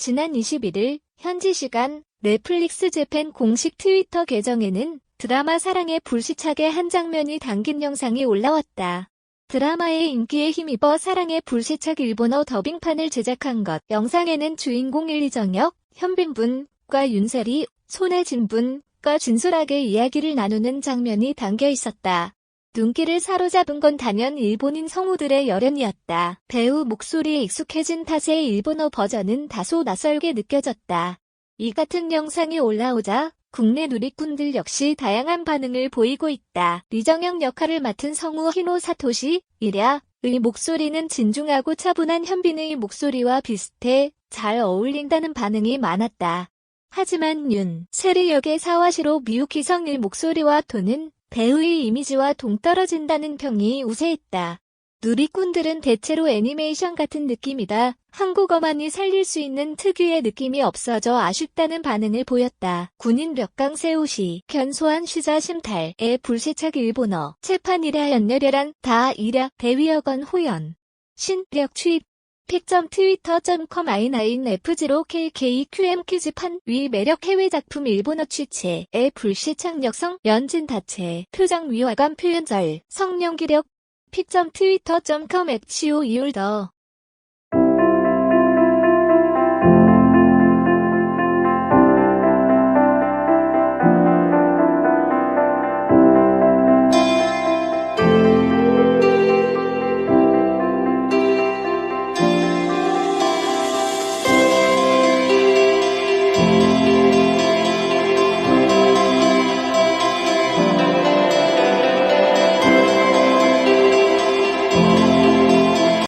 지난 21일 현지 시간 넷플릭스 재팬 공식 트위터 계정에는 드라마 사랑의 불시착의 한 장면이 담긴 영상이 올라왔다. 드라마의 인기에 힘입어 사랑의 불시착 일본어 더빙판을 제작한 것. 영상에는 주인공 일리정역, 현빈분과 윤세리, 손혜진 분과 진솔하게 이야기를 나누는 장면이 담겨 있었다. 눈길을 사로잡은 건 단연 일본인 성우들의 열연이었다. 배우 목소리에 익숙해진 탓에 일본어 버전은 다소 낯설게 느껴졌다. 이 같은 영상이 올라오자 국내 누리꾼들 역시 다양한 반응을 보이고 있다. 리정영 역할을 맡은 성우 히노 사토시, 이랴 의 목소리는 진중하고 차분한 현빈의 목소리와 비슷해 잘 어울린다는 반응이 많았다. 하지만 윤, 세리 역의 사와시로 미유키성의 목소리와 톤은 배우의 이미지와 동떨어진다는 평이 우세했다. 누리꾼들은 대체로 애니메이션 같은 느낌이다. 한국어만이 살릴 수 있는 특유의 느낌이 없어져 아쉽다는 반응을 보였다. 군인 력강 세우시, 견소한 시자 심탈의 불시착 일본어, 채판이랴 연내려란 다 이랴 대위여건 호연. 신력 취입 픽점 트위터.com i9f지로 KKQM 퀴즈판 위 매력 해외 작품 일본어 취체의 불시착 역성 연진 다체 표정 위화감 표현절 성령 기력 픽점 트위터.com 앱치오 이울더